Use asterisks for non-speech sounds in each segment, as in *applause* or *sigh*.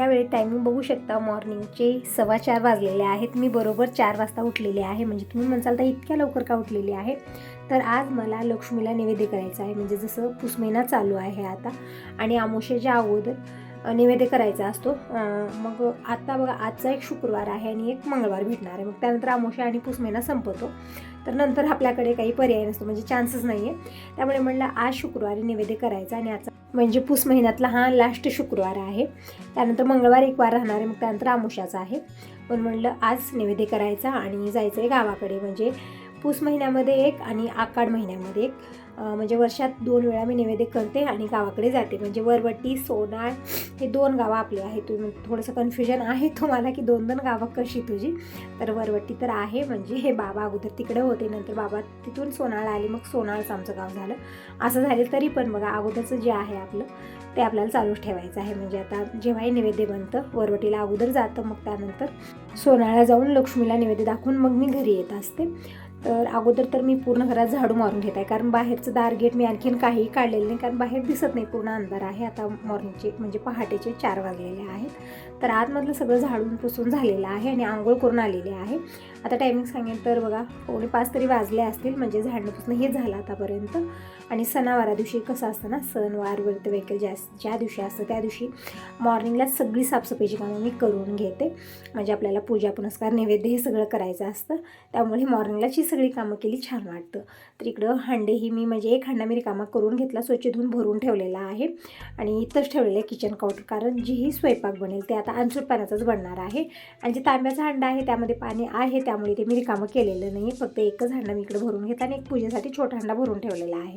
यावेळी टायमिंग बघू शकता. मॉर्निंगचे सव्वा चार वाजलेले आहेत. मी बरोबर चार वाजता उठलेले आहे. म्हणजे तुम्ही म्हणसाल तर इतक्या लवकर का उठलेली आहे? तर आज मला लक्ष्मीला नैवेद्य करायचं आहे. म्हणजे जसं पुस महिना चालू आहे आता आणि आमोशेच्या अगोदर निवेद्य नैवेद्य करायचा असतो. मग आता बघा आजचा एक शुक्रवार आहे आणि एक मंगळवार भेटणार आहे. मग त्यानंतर आमोशा आणि पुसमेना महिना संपतो. तर नंतर आपल्याकडे काही पर्याय नसतो. म्हणजे चान्सच नाही आहे त्यामुळे म्हणलं आज शुक्रवारी नैवेद्य करायचा आणि आजचा म्हणजे पूस महिन्यातला हा लास्ट शुक्रवार आहे. त्यानंतर मंगळवार एक वार राहणार आहे मग त्यानंतर आमुषाचा आहे. पण म्हणलं आज नैवेद्य करायचा आणि जायचं आहे गावाकडे. म्हणजे पूस महिन्यामध्ये एक आणि आकाड महिन्यामध्ये एक. म्हणजे वर्षात दोन वेळा मी नैवेद्य करते आणि गावाकडे जाते. म्हणजे वरवट्टी सोनाळ हे दोन गावं आपले आहेत. तुम्ही थोडंसं कन्फ्युजन आहे तुम्हाला की दोन दोन गावं कशी तुझी? तर वरवट्टी तर आहे. म्हणजे हे बाबा अगोदर तिकडे होते. नंतर बाबा तिथून सोनाळ आले. मग सोनाळचं आमचं गाव झालं. असं झालं तरी पण बघा अगोदरचं जे आहे आपलं ते आपल्याला चालूच ठेवायचं आहे. म्हणजे आता जेव्हाही नैवेद्य बनतं वरवटीला अगोदर जातं मग त्यानंतर सोनाळा जाऊन लक्ष्मीला नैवेद्य दाखवून मग मी घरी येत असते. तर अगोदर तर मी पूर्ण घरात झाडू मारून घेत आहे. कारण बाहेरचं दार गेट मी आणखीन काहीही काढलेलं नाही. कारण बाहेर दिसत नाही पूर्ण अंधार आहे. आता मॉर्निंगचे म्हणजे पहाटेचे चार वाजलेले आहेत. तर आतमधलं सगळं झाडून पुसून झालेलं आहे आणि आंघोळ करून आलेले आहे. आता टायमिंग सांगेल तर बघा पावणे पाच तरी वाजले असतील म्हणजे झाडणं पुसणं हे झालं आतापर्यंत. आणि सणावारा दिवशी कसं असतं ना सणवार व्रत वगैरे ज्या ज्या दिवशी असतं त्या दिवशी मॉर्निंगला सगळी साफसफाईची कामं मी करून घेते. म्हणजे आपल्याला पूजा पुनस्कार नैवेद्य हे सगळं करायचं असतं. त्यामुळे मॉर्निंगलाची सगळी कामं केली छान वाटतं. तर इकडं हांडेही मी म्हणजे एक हांडा मी रिकामा करून घेतला स्वच्छ धुवून भरून ठेवलेला आहे. आणि इथंच ठेवलेलं आहे किचन काउंटर कारण जीही स्वयंपाक बनेल ते आता अनसूट पाण्याचाच बनणार आहे. आणि जे तांब्याचा हांडा आहे त्यामध्ये पाणी आहे त्यामुळे ते मी रिकामं केलेलं नाही फक्त एकच हंडा मी इकडे भरून घेते आणि एक पूजेसाठी छोटा हंडा भरून ठेवलेला आहे.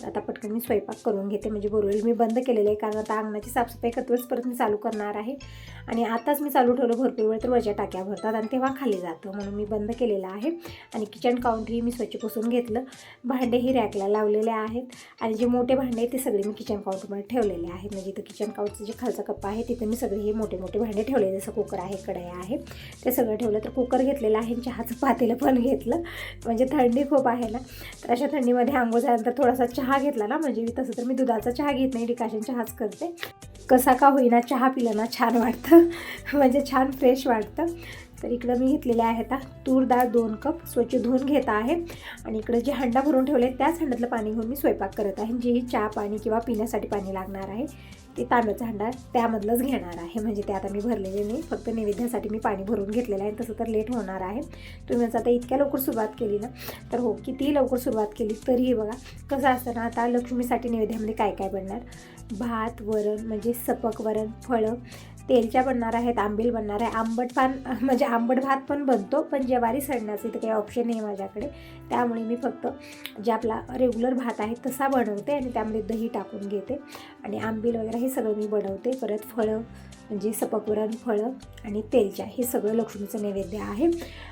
तर आता पटकन मी स्वयंपाक करून घेते. म्हणजे बोरवेल मी बंद केलेलं आहे कारण आता अंगणाची साफसफाई करतोच परत मी चालू करणार आहे. आणि आताच मी चालू ठेवलं भरपूर वेळ तर वरच्या टाक्या भरतात आणि तेव्हा खाली जातं म्हणून मी बंद केलेलं आहे. आणि किचन काउंटरही मी स्वच्छ पुसून घेतलं. भांडेही रॅकला लावलेले आहेत. आणि जे मोठे भांडे आहेत ते सगळे मी किचन काउंटरमध्ये ठेवलेले आहेत. म्हणजे इथं किचन काउंटरचं जे खालचा कप्पा आहे तिथं मी सगळे हे मोठे मोठे भांडे ठेवले जसं कुकर आहे कढई आहे ते सगळं ठेवलं. तर कुकर घेतलेलं आहे चहाचं पातेलं पण घेतलं. म्हणजे थंडी खूप आहे ना. तर अशा थंडीमध्ये आंघोळ झाल्यानंतर थोडासा चहा घेतला ना. म्हणजे तसं तर मी दुधाचा चहा घेत नाही डिकाशन चहाच करते. कसा का होईना चहा पिलं ना छान वाटतं. *laughs* म्हणजे छान फ्रेश वाटतं. तर इकडं मी घेतलेले आहेत आता तूर डाळ दोन कप स्वच्छ धुवून घेत आहे. आणि इकडं जे हंडा भरून ठेवले त्याच हंड्यातलं पाणी घेऊन मी स्वयंपाक करत आहे. जेही चहा पाणी किंवा पिण्यासाठी पाणी लागणार आहे ते तांब्याचा हंडा त्यामधलंच घेणार आहे. म्हणजे ते आता मी भरलेले नाही फक्त नैवेद्यासाठी मी पाणी भरून घेतलेलं आहे तसं तर लेट होणार आहे. तुम्ही म्हणजे आता इतक्या लवकर सुरुवात केली ना? तर हो कितीही लवकर सुरुवात केली तरीही बघा कसं असतं ना आता लक्ष्मीसाठी नैवेद्यामध्ये काय काय बनणार? भात वरण म्हणजे सपक वरण फळं तेलच्या बनणार आहेत आंबील बनणार आहे. आंबट पान *laughs* म्हणजे आंबट भात पण बनतो पण ज्वारी सडण्याचं इथं काही ऑप्शन नाही आहे माझ्याकडे. त्यामुळे मी फक्त जे आपला रेग्युलर भात आहे तसा बनवते आणि त्यामध्ये दही टाकून घेते. आणि आंबील वगैरे हे सगळं मी बनवते. परत फळं म्हणजे सपकवरण फळं आणि तेलच्या हे सगळं लक्ष्मीचं नैवेद्य आहे.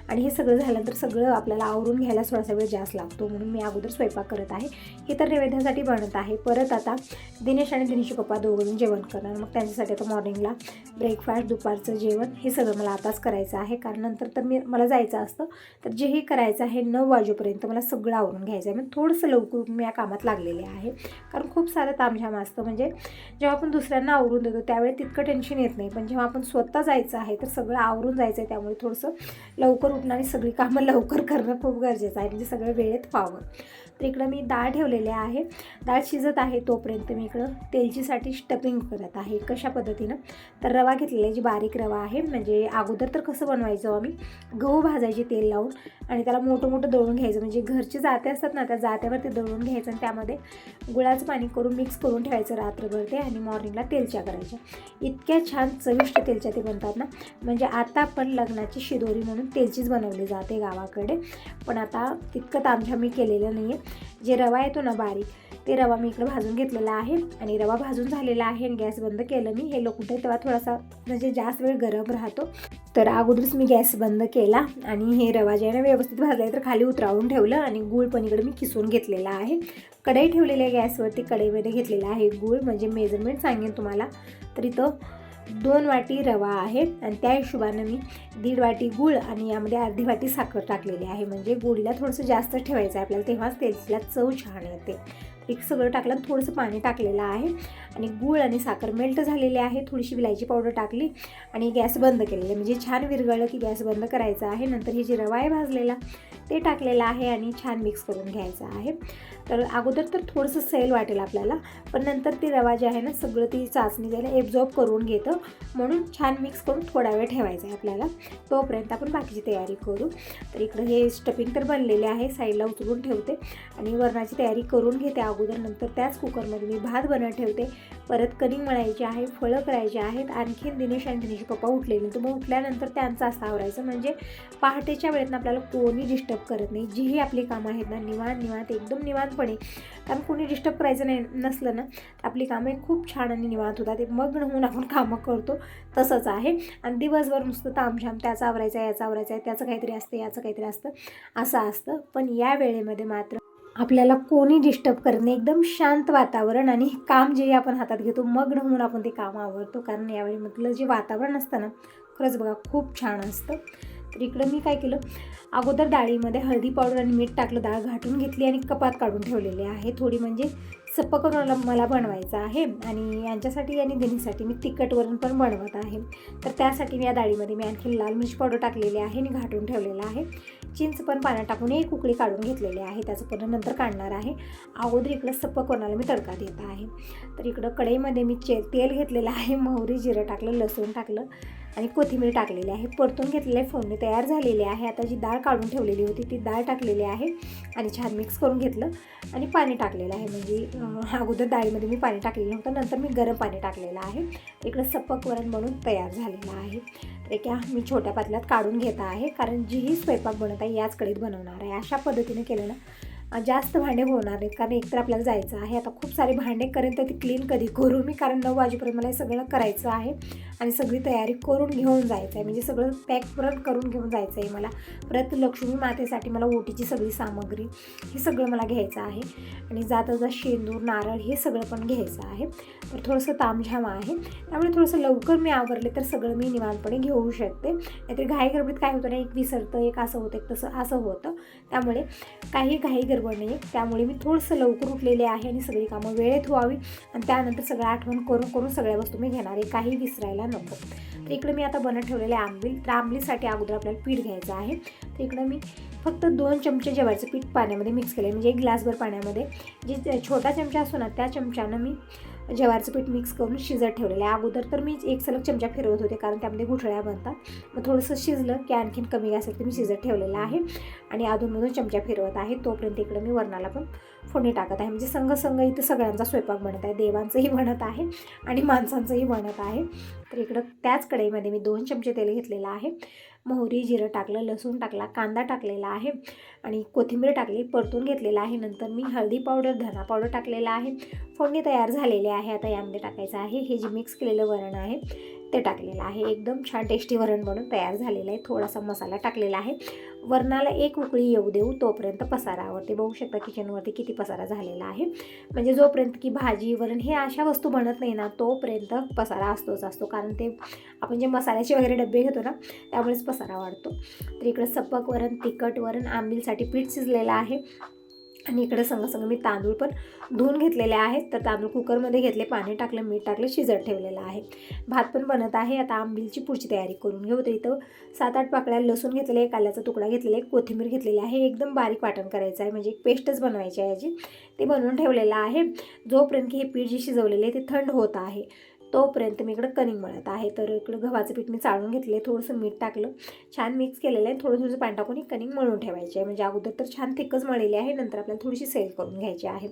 आणि हे सगळं झाल्यानंतर सगळं आपल्याला आवरून घ्यायला थोडासा वेळ जास्त लागतो. म्हणून मी अगोदर स्वयंपाक करत आहे. हे तर नैवेद्यासाठी बनत आहे. परत आता दिनेश आणि दिनेशचे पप्पा दोघं जेवण करणार. मग त्यांच्यासाठी आता मॉर्निंगला ब्रेकफास्ट दुपारचं जेवण हे सगळं मला आताच करायचं आहे. कारण नंतर तर मी मला जायचं असतं. तर जे हे करायचं आहे नऊ वाजेपर्यंत मला सगळं आवरून घ्यायचं आहे. मग थोडंसं लवकर मी या कामात लागलेले आहे. कारण खूप सारं तामझाम असतं. म्हणजे जेव्हा आपण दुसऱ्यांना आवरून देतो त्यावेळी तितकं टेन्शन येत नाही. पण जेव्हा आपण स्वतः जायचं आहे तर सगळं आवरून जायचं आहे त्यामुळे थोडंसं लवकर उठणारी सगळी कामं लवकर करणं खूप गरजेचं आहे. म्हणजे सगळं वेळेत व्हावं तर इकडं मी डाळ ठेवलेले आहे. डाळ शिजत आहे तोपर्यंत मी इकडं तेलचीसाठी स्टफिंग करत आहे कशा पद्धतीनं. तर रवा घेतलेला आहे जी बारीक रवा आहे. म्हणजे अगोदर तर कसं बनवायचं आम्ही? गहू भाजायचे तेल लावून आणि त्याला मोठं मोठं दळून घ्यायचं. म्हणजे घरचे जाते असतात ना त्या जात्यावर ते दळून घ्यायचं आणि त्यामध्ये गुळाचं पाणी करून मिक्स करून ठेवायचं रात्रभर ते आणि मॉर्निंगला तेलच्या करायच्या. इतक्या छान चविष्ट तेलच्या ते बनतात ना. म्हणजे आता पण लग्नाची शिदोरी म्हणून तेलचीच बनवली जाते गावाकडे. पण आता तितकं तामझाम मी केलेलं नाही आहे जे रवा येतो ना बारीक ते रवा मी इकडे भाजून घेतलेला आहे आणि रवा भाजून झालेला आहे आणि गॅस बंद केलं मी. हे लोक तेव्हा थोडासा म्हणजे जास्त वेळ गरम राहतो. तर अगोदरच मी गॅस बंद केला आणि हे रवा जे आहे ना व्यवस्थित भाजला तर खाली उतरावून ठेवलं आणि गूळ पण इकडे मी किसून घेतलेला आहे. कढई ठेवलेली आहे गॅसवरती कढईमध्ये घेतलेला आहे गूळ. म्हणजे मेजरमेंट सांगेन तुम्हाला. तर इथं दोन वाटी रवा आहे आणि त्या हिशोबानं मी दीड वाटी गूळ आणि यामध्ये अर्धी वाटी साखर टाकलेली आहे. म्हणजे गुळीला थोडंसं जास्त ठेवायचं आहे आपल्याला तेव्हाच त्याला चव छान येते. एक सगळं टाकलं थोडंसं पाणी टाकलेलं आहे. आणि गूळ आणि साखर मेल्ट झालेले आहे. थोडीशी विलायची पावडर टाकली आणि गॅस बंद केलेली आहे. म्हणजे छान विरघळलं की गॅस बंद करायचा आहे. नंतर हे जे रवा आहे भाजलेला ते टाकलेलं आहे आणि छान मिक्स करून घ्यायचं आहे. तर अगोदर तर थोडंसं सैल वाटेल आपल्याला पण नंतर ती रवा जे आहे ना सगळं ती चाचणी त्याला एब्झॉर्ब करून घेतं. म्हणून छान मिक्स करून थोडा वेळ ठेवायचा आहे आपल्याला. तोपर्यंत आपण बाकीची तयारी करू. तर इकडं हे स्टफिंग तर बनलेले आहे साईडला उतरून ठेवते आणि वरणाची तयारी करून घेते अगोदर. नंतर त्याच कुकरमध्ये मी भात बनत ठेवते. परत कणिंग मळायची आहे फळं करायची आहेत. आणखीन दिनेश आणि दिनेश पप्पा उठलेले तर मग उठल्यानंतर त्यांचं असं आवरायचं. म्हणजे पहाटेच्या वेळेत आपल्याला कोणी डिस्टर्ब करत नाही. जीही आपली कामं आहेत ना निवांत निवांत एकदम निवांतपणे. कारण कोणी डिस्टर्ब करायचं नाही नसलं ना आपली कामं खूप छान आणि निवांत होतात. ते मग्न होऊन आपण कामं करतो तसंच आहे. आणि दिवसभर नुसतं तामझाम त्याचा आवरायचं आहे याचा आवरायचं आहे त्याचं काहीतरी असतं याचं काहीतरी असतं असं असतं. पण या वेळेमध्ये मात्र आपल्याला कोणी डिस्टर्ब करत नाही. एकदम शांत वातावरण आणि काम जे आपण हातात घेतो मग्न होऊन आपण ते काम आवडतो कारण यावेळी म्हटलं जे वातावरण असतं ना खरंच बघा खूप छान असतं. तर इकडं मी काय केलं अगोदर डाळीमध्ये हळदी पावडर आणि मीठ टाकलं डाळ घाटून घेतली आणि कपात काढून ठेवलेली आहे. थोडी म्हणजे सप्प करून मला- बनवायचं आहे आणि यांच्यासाठी आणि दिनीसाठी मी तिखट वरण पण बनवत आहे. तर त्यासाठी मी या डाळीमध्ये मी आणखी लाल मिरची पावडर टाकलेली आहे आणि घाटून ठेवलेलं आहे. चिंच पण पाण्यात टाकून एक उकळी काढून घेतलेली आहे. त्याचं पण नंतर काढणार आहे. अगोदर इकडं सप्प कोणाला मी तडका देत आहे. तर इकडं कढईमध्ये मी चे तेल घेतलेलं आहे. मोहरी जिरं टाकलं लसूण टाकलं आणि कोथिंबीर टाकलेली आहे. परतून घेतलेले आहे फोडणी तयार झालेली आहे. आता जी डाळ काढून ठेवलेली होती. ती डाळ टाकलेली आहे आणि छान मिक्स करून घेतलं आणि पाणी टाकलेलं आहे. म्हणजे अगोदर डाळीमध्ये मी पाणी टाकलेलं होतं नंतर मी गरम पाणी टाकलेलं आहे. इकडं सपक वरण बनून तयार झालेलं आहे. तर एका मी छोट्या पातल्यात काढून घेत आहे. कारण जीही स्वयंपाक बनत आहे याच कडीत बनवणार आहे. अशा पद्धतीने केलं ना जास्त भांडे होणार नाहीत. कारण एकतर आपल्याला जायचं आहे. आता खूप सारे भांडे करेन तर ती क्लीन कधी करू मी? कारण नऊ वाजेपर्यंत मला हे सगळं करायचं आहे. आणि सगळी तयारी करून घेऊन जायचं आहे म्हणजे सगळं पॅक परत करून घेऊन जायचं आहे मला. परत लक्ष्मी मातेसाठी मला ओटीची सगळी सामग्री हे सगळं मला घ्यायचं आहे. आणि जाता जाता शेंदूर नारळ हे सगळं पण घ्यायचं आहे. तर थोडंसं तामझाम आहे. त्यामुळे थोडंसं लवकर मी आवरले तर सगळं मी निवांतपणे घेऊ शकते. नाहीतर घाई गडबडीत काय होतं ना एक विसरतं एक असं होतं एक तसं असं होतं. त्यामुळे काही घाई गडबड नाही. त्यामुळे मी थोडंसं लवकर उठलेले आहे आणि सगळी कामं वेळेत व्हावी. आणि त्यानंतर सगळं आठवण करून करून सगळ्या वस्तू मी घेणार आहे. काही विसरायला नको. तर इकडे मी आता बनत ठेवलेले आंबील. तर आंबलीसाठी अगोदर आपल्याला पीठ घ्यायचं आहे. तर इकडं मी फक्त दोन चमचे जेवायचं पीठ पाण्यामध्ये मिक्स केलं आहे म्हणजे एक ग्लासभर पाण्यामध्ये. जे छोटा चमचा असतो ना त्या चमच्यानं मी ज्वारीचं पीठ मिक्स करून शिजत ठेवलेलं आहे. अगोदर तर मी एक सलग चमचा फिरवत होते कारण त्यामध्ये गुठळ्या बनतात. मग थोडंसं शिजलं की आणखीन कमी असेल तर मी शिजत ठेवलेलं आहे. आणि अधूनमधून चमचा फिरवत आहे. तोपर्यंत इकडं मी वरणाला पण फोडणी टाकत आहे. म्हणजे संघ संघ इथं सगळ्यांचा स्वयंपाक बनत आहे. देवांचंही बनत आहे आणि माणसांचंही बनत आहे. तर इकडं त्याच कढईमध्ये मी दोन चमचे तेल घेतलेलं आहे. मोहरी जिरं टाकलं लसूण टाकला कांदा टाकलेला आहे आणि कोथिंबीर टाकली परतून घेतलेला आहे. नंतर मी हळदी पावडर धना पावडर टाकलेला आहे. फोडणी तयार झालेली आहे. आता यामध्ये टाकायचं आहे. हे जे मिक्स केलेलं वरण आहे ते टाकलेलं आहे. एकदम छान टेस्टी वरण बनून तयार झालेलं आहे. थोडासा मसाला टाकलेला आहे. वरणाला एक उकळी येऊ देऊ तोपर्यंत पसारा आवडते बघू शकता किचनवरती किती पसारा झालेला आहे. म्हणजे जोपर्यंत की भाजी वरण हे अशा वस्तू बनत नाही ना तोपर्यंत पसारा असतोच असतो. कारण ते आपण जे मसाल्याचे वगैरे डबे घेतो ना त्यामुळेच पसारा वाढतो. तर इकडं सपक वरण तिखट वरण आंबीलसाठी पीठ शिजलेलं आहे. आणि इकडे संग संग मी तांदूळ पण धुवून घेतलेले आहेत. तर तांदूळ कुकरमध्ये घेतले पाणी टाकलं मीठ टाकलं शिजत ठेवलेलं आहे. भात पण बनत आहे. आता आंबीलची पुढची तयारी करून घेऊ. तर इथं सात आठ पाकळ्या लसूण घेतलेले आहे आल्याचा तुकडा घेतलेला आहे कोथिंबीर घेतलेली आहे. एकदम बारीक वाटण करायचं आहे. म्हणजे एक पेस्टच बनवायची आहे याची. ते बनवून ठेवलेलं आहे. जोपर्यंत की हे पीठ जे शिजवलेले आहे ते थंड होत आहे. तोपर्यंत मी इकडं कणिक मळत आहे. तर इकडं गव्हाचं पीठ मी चाळून घेतले थोडंसं मीठ टाकलं. छान मिक्स केलेलं आहे. थोडं थोडंसं पाणी टाकून कणिक मळून ठेवायची आहे. म्हणजे अगोदर तर छान थिकच मळलेली आहे. नंतर आपल्याला थोडीशी सेल करून घ्यायची आहे.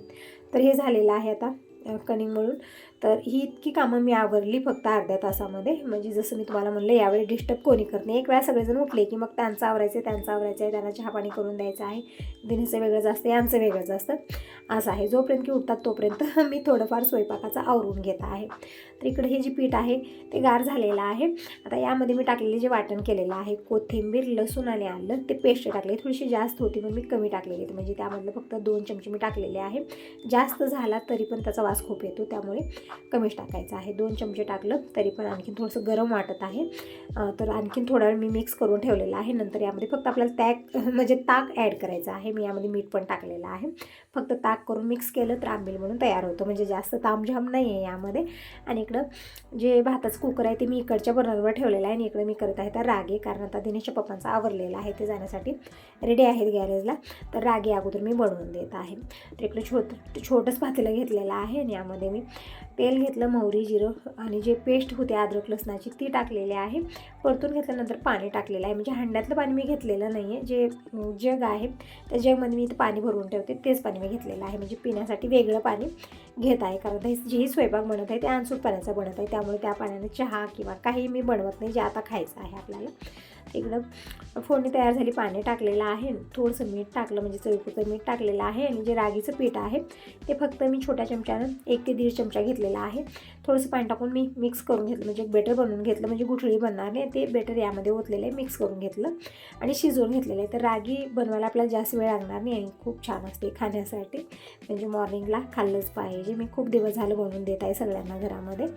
तर हे झालेलं आहे आता. कनिंग म्हणून मळून. तर ही इतकी कामं मी आवरली फक्त अर्ध्या तासामध्ये. म्हणजे जसं मी तुम्हाला म्हणलं यावेळी डिस्टर्ब कोणी करत नाही. एक वेळा सगळेजण उठले की मग त्यांचं आवरायचं आहे त्यांचं आवरायचं आहे त्यांना चहा पाणी करून द्यायचं आहे. दिनेचं वेगळंच असतं यांचं वेगळंच असतं. असं आहे जोपर्यंत की उठतात तोपर्यंत *laughs* मी थोडंफार स्वयंपाकाचं आवरून घेत आहे. तर इकडे हे जे पीठ आहे ते गार झालेलं आहे. आता यामध्ये मी टाकलेले जे वाटण केलेलं आहे कोथिंबीर लसूण आणि आलं ते पेस्ट टाकले. थोडीशी जास्त होती पण मी कमी टाकलेली म्हणजे त्यामधलं फक्त दोन चमचे मी टाकलेले आहे. जास्त झाला तरी पण त्याचा वास खूप येतो त्यामुळे कमीच टाकायचं आहे. दोन चमचे टाकलं तरी पण आणखीन थोडंसं गरम वाटत आहे. तर आणखीन थोडा वेळ मी मिक्स करून ठेवलेलं आहे. नंतर यामध्ये फक्त आपल्याला तॅक *laughs* म्हणजे ताक ॲड करायचं आहे. मी यामध्ये मीठ पण टाकलेलं आहे. फक्त ताक करून मिक्स केलं तर आंबील म्हणून तयार होतं. म्हणजे जास्त तामझाम नाही आहे यामध्ये. आणि इकडं जे भाताचं कुकर आहे ते मी इकडच्या बर्नरवर ठेवलेलं आहे. आणि इकडं मी करत आहे तर रागे. कारण आता दिनेशच्या पप्पांचा आवरलेला आहे ते जाण्यासाठी. रेडी आहेत गॅरेजला तर रागे अगोदर मी बनवून देत आहे. तर इकडे छोट छोटंच पातेलं घेतलेलं आहे. आणि यामध्ये मी तेल घेतलं मोहरी जिरं आणि जे पेस्ट होते अद्रक लसणाची ती टाकलेली आहे. परतून घेतल्यानंतर पाणी टाकलेलं आहे. म्हणजे हंड्यातलं पाणी मी घेतलेलं नाही आहे जे जग आहे त्या जगमध्ये मी इथं पाणी भरून ठेवते. तेच पाणी मी घेतलेलं आहे. म्हणजे पिण्यासाठी वेगळं पाणी घेत आहे. कारण हे जेही स्वयंपाक बनत आहे ते अनसूट पाण्याचा बनत आहे. त्यामुळे त्या पाण्याने चहा किंवा काही मी बनवत नाही जे आता खायचं आहे आपल्याला. इकडं फोडणी तयार झाली पाणी टाकलेलं आहे. थोडंसं मीठ टाकलं म्हणजे चवीपुरतं मीठ टाकलेलं आहे आणि जे रागीचं पीठ आहे ते फक्त मी छोट्या चमच्यानं एक ते दीड चमचा घेतलेला आहे. थोडंसं पाणी टाकून मी मिक्स करून घेतलं म्हणजे एक बेटर बनवून घेतलं म्हणजे गुठळी बनणार नाही. ते बेटर यामध्ये ओतलेलं आहे मिक्स करून घेतलं आणि शिजवून घेतलेलं आहे. तर रागी बनवायला आपल्याला जास्त वेळ लागणार नाही आणि खूप छान असते खाण्यासाठी. म्हणजे मॉर्निंगला खाल्लंच पाहिजे. मी खूप दिवस झालं बनवून देत आहे सगळ्यांना घरामध्ये.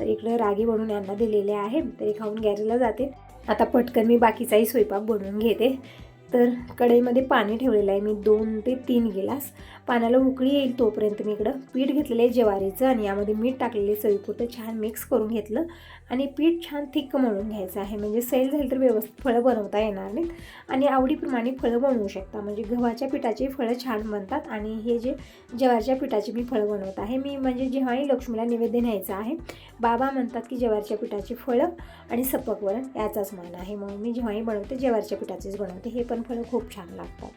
तर इकडं रागी बनवून यांना दिलेले आहे. तरी खाऊन गॅरेजला जाते. आता पटकन मी बाकीचाही स्वयंपाक बनवून घेते. तर कढईमध्ये पाणी ठेवलेलं आहे. मी दोन ते तीन गिलास. पाण्याला उकळी येईल तोपर्यंत मी इकडं पीठ घेतलेलं आहे ज्वारीचं आणि यामध्ये मीठ टाकलेले चवीपुरतं छान मिक्स करून घेतलं आणि पीठ छान थिक्क म्हणून घ्यायचं आहे. म्हणजे सैल झाली तर व्यवस्थित फळं बनवता येणार नाहीत. आणि आवडीप्रमाणे फळं बनवू शकता. म्हणजे गव्हाच्या पिठाची फळं छान बनतात आणि हे जे ज्वारीच्या पिठाची मी फळं बनवत आहे मी म्हणजे जेव्हाही लक्ष्मीला नैवेद्य न्यायचं आहे बाबा म्हणतात की ज्वारीच्या पिठाची फळं आणि सपक वरण याचाच मान आहे. म्हणून मी जेव्हाही बनवते ज्वारीच्या पिठाचीच बनवते. हे पण फळं खूप छान लागतात.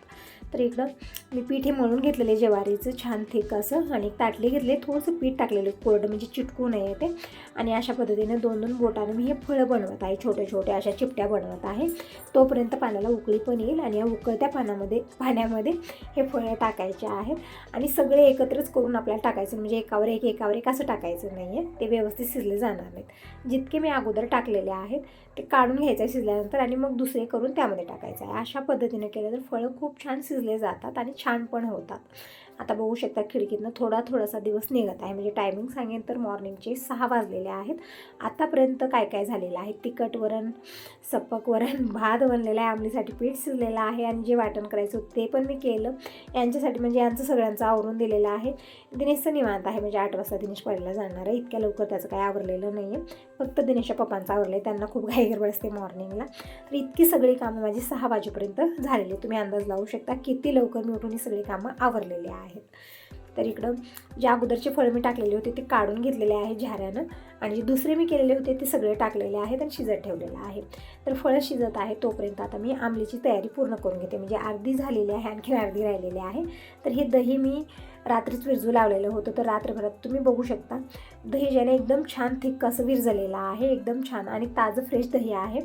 तर इकडं मी पीठ हे मळून घेतलेले ज्वारीचं छान थिक असं. आणि एक घेतले थोडंसं पीठ टाकलेलं कोरडं म्हणजे चिटकू नये ते. आणि अशा पद्धतीने दोन दोन बोटानं मी हे फळं बनवत आहे छोटे छोटे अशा चिपट्या बनवत आहे. तोपर्यंत पाण्याला उकळी पण येईल आणि या उकळत्या पाण्यामध्ये पाण्यामध्ये हे फळं टाकायचे आहेत. आणि सगळे एकत्रच करून आपल्याला टाकायचं म्हणजे एकावर एक एकावर एक असं टाकायचं नाही आहे ते व्यवस्थित शिजले जाणार नाहीत. जितके मी अगोदर टाकलेले आहेत ते काढून घ्यायचं आहे शिजल्यानंतर आणि मग दुसरे करून त्यामध्ये टाकायचं आहे. अशा पद्धतीने केलं तर फळं खूप छान शिजले जातात आणि छान पण होतात. आता बघू शकता खिडकीतनं थोडा थोडासा दिवस निघत आहे. म्हणजे टायमिंग सांगेन तर मॉर्निंगचे सहा वाजलेले आहेत. आतापर्यंत काय काय झालेलं आहे? तिखट वरण सपक वरण *laughs* भात बनलेला आहे. आमलीसाठी पीठ शिजलेलं आहे आणि जे वाटण करायचं होतं ते पण मी केलं. यांच्यासाठी म्हणजे यांचं सगळ्यांचं आवरून दिलेलं आहे. दिनेशचं निवांत आहे. म्हणजे आठ वाजता दिनेश पडायला जाणार आहे. इतक्या लवकर त्याचं काय आवरलेलं नाही आहे फक्त दिनेशच्या पप्पांचं आवरलं आहे त्यांना खूप घाई गडबड असते मॉर्निंगला तर इतकी सगळी कामं माझी सहा वाजेपर्यंत झालेली तुम्ही अंदाज लावू शकता किती लवकर मी उठून ही सगळी कामं आवरलेली आहेत तर इकडं जे अगोदरचे फळं मी टाकलेले होते ते काढून घेतलेले आहे झाऱ्यानं आणि जे दुसरे मी केलेले होते ते सगळे टाकलेले आहेत आणि शिजत ठेवलेलं आहे. तर फळं शिजत आहे तोपर्यंत आता मी आंबलीची तयारी पूर्ण करून घेते. म्हणजे अर्धी झालेली आहे आणखी अर्धी राहिलेली आहे. तर हे दही मी रात्रीच विरजू लावलेलं होतं. तर रात्रभरात तुम्ही बघू शकता दही ज्याने एकदम छान थिक्क असं विरजलेलं आहे एकदम छान. आणि ताजं फ्रेश दही आहे.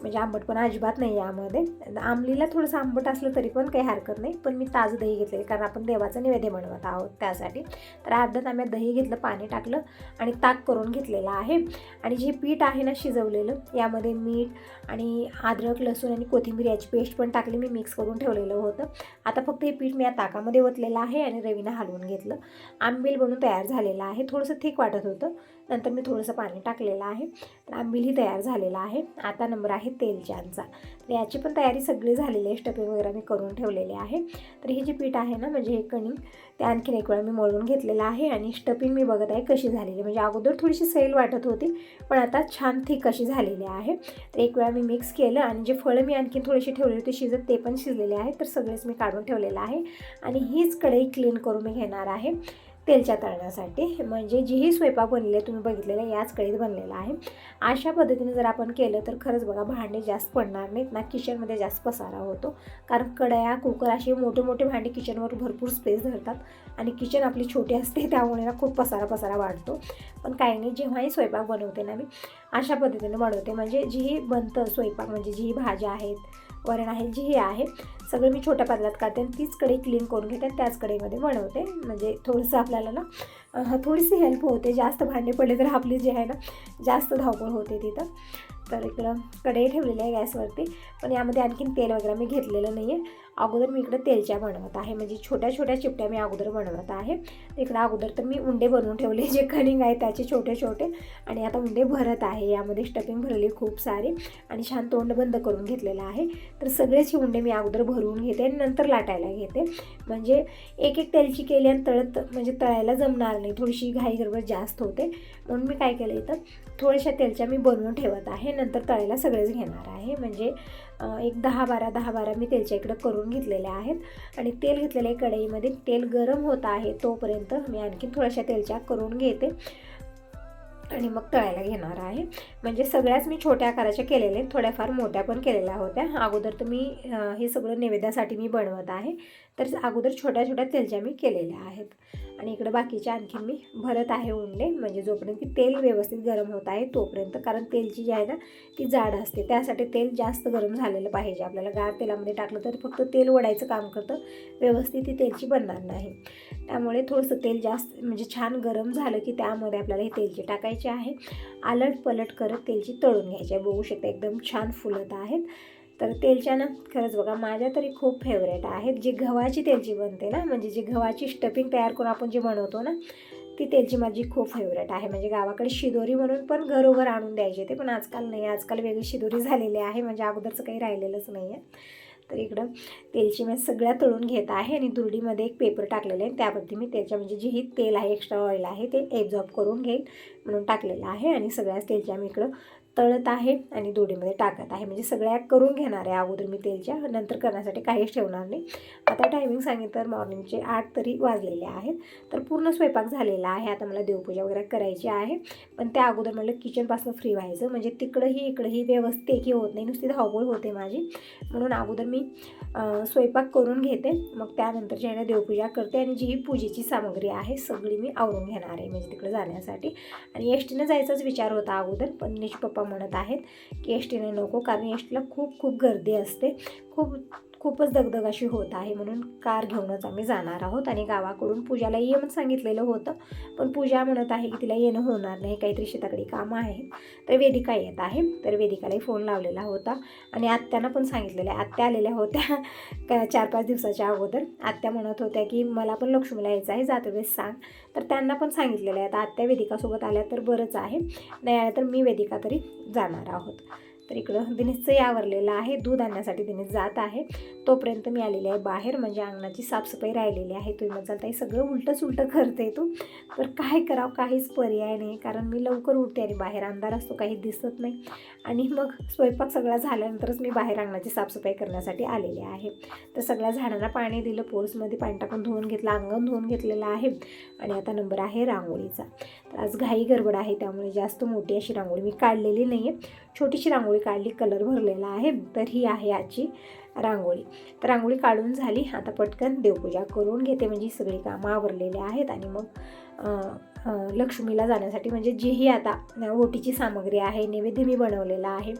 म्हणजे आंबटपणा अजिबात नाही यामध्ये. आमलीला थोडंसं आंबट असलं तरी पण काही हरकत नाही. पण मी ताजं दही घेतलेलं कारण आपण देवाचं निवेद्य बनवत आहोत त्यासाठी. तर अर्ध्या तांब्यात दही घेतलं पाणी टाकलं आणि ताक करून घेतलेलं आहे. आणि जे पीठ आहे ना शिजवलेलं यामध्ये मीठ आणि अद्रक लसूण आणि कोथिंबीर याची पेस्ट पण टाकली. मी मिक्स करून ठेवलेलं होतं. आता फक्त हे पीठ मी या ताकामध्ये ओतलेलं आहे आणि रवीनं हलवून घेतलं. आंबील बनून तयार झालेलं आहे. थोडंसं थिक वाटत होतं. नंतर मी थोडंसं पाणी टाकलेलं आहे. तर आंबीलही तयार झालेला आहे. आता नंबर आहे तेलच्यांचा. तर याची पण तयारी सगळी झालेली आहे. स्टफिंग वगैरे मी करून ठेवलेले आहे. तर हे जे पीठ आहे ना म्हणजे हे कणिक ते आणखीन एक वेळा मी मळून घेतलेलं आहे आणि स्टफिंग मी बघत आहे कशी झालेली. म्हणजे अगोदर थोडीशी सैल वाटत होती पण आता छान थिक अशी झालेली आहे. तर एक वेळा मी मिक्स केलं आणि जे फळं मी आणखीन थोडीशी ठेवली होती शिजत ते पण शिजलेले आहे तर सगळेच मी काढून ठेवलेलं आहे आणि हीच कढई क्लीन करून मी घेणार आहे. तेलच्या तळण्यासाठी. म्हणजे जीही स्वयंपाक बनलेली आहे तुम्ही बघितलेलं आहे याच कळीत बनलेला आहे. अशा पद्धतीने जर आपण केलं तर खरंच बघा भांडे जास्त पडणार नाहीत. ना किचनमध्ये जास्त पसारा होतो. कारण कड्या कुकर असे मोठे मोठे भांडे किचनवर भरपूर स्पेस धरतात. आणि किचन आपली छोटी असते त्यामुळे ना खूप पसारा पसारा वाढतो. पण काही नाही जेव्हाही स्वयंपाक बनवते ना मी अशा पद्धतीने बनवते. म्हणजे जीही बनतं स्वयंपाक म्हणजे जीही भाज्या आहेत वरण आहे जी हे आहे सगळं मी छोट्या पातळ्यात काढते आणि तीच कढई क्लीन करून घेते आणि त्याच कढईमध्ये बनवते. म्हणजे थोडंसं आपल्याला ना थोडीशी हेल्प होते. जास्त भांडे पडले तर आपली जी आहे ना जास्त धावपळ होते तिथं. तर इकडं कढई ठेवलेली आहे गॅसवरती. पण यामध्ये आणखीन तेल वगैरे मी घेतलेलं नाही आहे अगोदर मी इकडं तेलच्या बनवत आहे. म्हणजे छोट्या छोट्या चिपट्या मी अगोदर बनवत आहे. इकडं अगोदर तर मी उंडे बनवून ठेवले जे कणिंग आहे त्याचे छोटे छोटे. आणि आता उंडे भरत आहे. यामध्ये स्टफिंग भरली खूप सारी. आणि छान तोंड बंद करून घेतलेलं आहे. तर सगळेच उंडे मी अगोदर भरवून घेते आणि नंतर लाटायला घेते. म्हणजे एक एक तेलची केली आणि तळत म्हणजे तळायला जमणार नाही. थोडीशी घाई गडबड जास्त होते. म्हणून मी काय केलं इथं? थोड्याशा तेलच्या मी बनवून ठेवत आहे. नंतर तळायला सगळेच घेणार आहे. म्हणजे एक दहा बारा दहा बारा मी तेलच्या इकडं करून घेतलेल्या आहेत. आणि तेल घेतलेल्या कढईमध्ये तेल गरम होत आहे तोपर्यंत मी आणखीन थोड्याशा तेलच्या करून घेते. आणि मग तळायला घेणार आहे. म्हणजे सगळ्याच मी छोट्या आकाराच्या केलेल्या आहेत. थोड्याफार मोठ्या पण केलेल्या होत्या. अगोदर तर मी हे सगळं नैवेद्यासाठी मी बनवत आहे. तर अगोदर छोट्या छोट्या तेलच्या मी केलेल्या आहेत. आणि इकडं बाकीच्या आणखी मी भरत आहे उंडे म्हणजे जोपर्यंत की तेल व्यवस्थित गरम होत आहे तोपर्यंत कारण तेलची जी आहे ना ती जाड असते. त्यासाठी तेल जास्त गरम झालेलं पाहिजे. आपल्याला गार तेलामध्ये टाकलं तर फक्त तेल वडायचं काम करतं. व्यवस्थित ती तेलची बनणार नाही. त्यामुळे थोडंसं तेल जास्त म्हणजे छान गरम झालं की त्यामध्ये आपल्याला हे तेलची टाकायचे आहे. आलट पलट करत तेलची तळून घ्यायची आहे. बघू शकता एकदम छान फुलत आहेत. तर तेलच्या ना खरंच बघा माझ्या तरी खूप फेवरेट आहेत. जी गव्हाची तेलची बनते ना म्हणजे जी गव्हाची स्टफिंग तयार करून आपण जी बनवतो ना ती तेलची माझी खूप फेवरेट आहे. म्हणजे गावाकडे शिदोरी म्हणून पण घरोघर आणून द्यायचे ते पण आजकाल नाही. आजकाल वेगळी शिदोरी झालेली आहे म्हणजे अगोदरचं काही राहिलेलंच नाही आहे तर इकडं तेलची मी सगळ्या तळून घेत आहे आणि दुरडीमध्ये एक पेपर टाकलेले आहे. त्यावरती मी त्याच्या म्हणजे जे ही तेल आहे एक्स्ट्रा ऑइल आहे ते एब्झॉर्ब करून घेईन म्हणून टाकलेलं आहे. आणि सगळ्याच तेलच्या मी इकडं तळत आहे आणि दोडीमध्ये टाकत आहे. म्हणजे सगळ्या करून घेणार आहे. अगोदर मी तेलच्या नंतर करण्यासाठी काहीच ठेवणार नाही. आता टायमिंग सांगितलं तर मॉर्निंगचे आठ तरी वाजलेले आहेत. तर पूर्ण स्वयंपाक झालेला आहे. आता मला देवपूजा वगैरे करायची आहे. पण त्या अगोदर म्हटलं किचनपासून फ्री व्हायचं. म्हणजे तिकडंही इकडंही व्यवस्थित एकही होत नाही. नुसती धावपळ होते माझी. म्हणून अगोदर मी स्वयंपाक करून घेते. मग त्यानंतर जे देवपूजा करते आणि जी ही पूजेची सामग्री आहे सगळी मी आवरून घेणार आहे. म्हणजे तिकडे जाण्यासाठी. आणि एस टीनं जायचाच विचार होता अगोदर. पण निश पप्पा म्हणत आहेत. की एस टीने नको कारण एस टीला खूप खूप गर्दी असते. खूप खूपच दगदग अशी होत आहे म्हणून कार घेऊनच आम्ही जाणार आहोत आणि गावाकडून पूजाला ये म्हणून सांगितलेलं होतं. पण पूजा म्हणत आहे की तिला येणं होणार नाही काहीतरी शेताकडे कामं आहेत तर वेदिका येत आहे. तर वेदिकालाही फोन लावलेला होता आणि आत्यानं पण सांगितलेलं आहे. आत्या आलेल्या होत्या *laughs* का चार पाच दिवसाच्या अगोदर. आत्या म्हणत होत्या की मला पण लक्ष्मीला यायचं आहे जाते वेळेस सांग. तर त्यांना पण सांगितलेलं आहे. आता आत्या वेदिकासोबत आल्या तर बरंच आहे. नाही आल्या तर मी वेदिका तरी जाणार आहोत. तर इकडं दिनेशचंही आवरलेलं आहे. दूध आणण्यासाठी दिनेश जात आहे. तोपर्यंत मी आलेली आहे बाहेर. म्हणजे अंगणाची साफसफाई राहिलेली आहे. तुम्ही म्हणताल ताई सगळं उलटं सुलटं करते तू. तर काय करावं? काहीच पर्याय नाही. कारण मी लवकर उठते आणि बाहेर अंधार असतो काही दिसत नाही. आणि मग स्वयंपाक सगळा झाल्यानंतरच मी बाहेर अंगणाची साफसफाई करण्यासाठी आलेले आहे. तर सगळ्या झाडांना पाणी दिलं पोर्समध्ये पाणी टाकून धुवून घेतलं अंगण धुवून घेतलेलं आहे. आणि आता नंबर आहे रांगोळीचा. तर आज घाई गडबड आहे त्यामुळे जास्त मोठी अशी रांगोळी मी काढलेली नाही आहे छोटीशी रांगोळी काढली कलर भरलेला आहे. तर ही आहे आजची रांगोळी. तर रांगोळी काढून झाली. आता पटकन देवपूजा करून घेते. म्हणजे सगळी कामं आवरलेली आहेत. आणि मग लक्ष्मीला जाण्यासाठी म्हणजे जीही आता ओटीची सामग्री आहे नैवेद्य मी बनवलेला आहे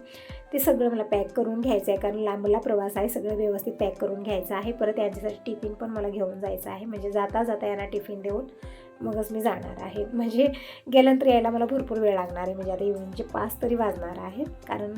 ते सगळं मला पॅक करून घ्यायचं आहे. कारण लांबला प्रवास आहे. सगळं व्यवस्थित पॅक करून घ्यायचं आहे. परत यांच्यासाठी टिफिन पण मला घेऊन जायचं आहे. म्हणजे जाता जाता यांना टिफिन देऊन मगच मी जाणार आहे. म्हणजे गेल्यानंतर यायला मला भरपूर वेळ लागणार आहे. म्हणजे आता इव्हनिंगचे पाच तरी वाजणार आहेत. कारण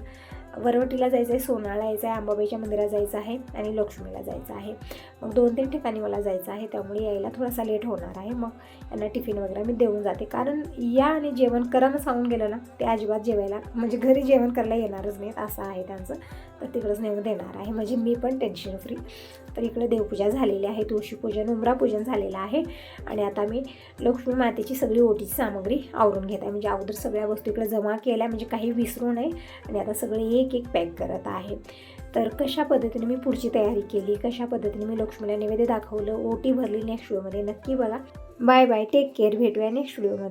वरवटीला जायचं आहे सोनाळा यायचं आहे अंबाबाईच्या मंदिरात जायचं आहे आणि लक्ष्मीला जायचं आहे. मग दोन तीन ठिकाणी मला जायचं आहे त्यामुळे यायला थोडासा लेट होणार आहे. मग यांना टिफिन वगैरे मी देऊन जाते. कारण या आणि जेवण करा सांगून गेलं ना ते अजिबात जेवायला म्हणजे घरी जेवण करायला येणारच नाहीत असं आहे त्यांचं. तर तिकडंच नेऊन देणार आहे. म्हणजे मी पण टेन्शन फ्री तर इकडे देवपूजा झालेली आहे तुळशीपूजन उमरा पूजन झालेलं आहे. आणि आता मी लक्ष्मी मातेची सगळी ओटीची सामग्री आवरून घेत आहे. म्हणजे अगोदर सगळ्या वस्तू इकडे जमा केल्या म्हणजे काही विसरू नये. आणि आता सगळे एक एक पॅक करत आहे. तर कशा पद्धतीने मी पुढची तयारी केली? कशा पद्धतीने मी लक्ष्मीला नैवेद्य दाखवलं? ओटी भरली नेक्स्ट व्हिडिओमध्ये नक्की बघा. बाय बाय टेक केअर भेटूया नेक्स्ट व्हिडिओमध्ये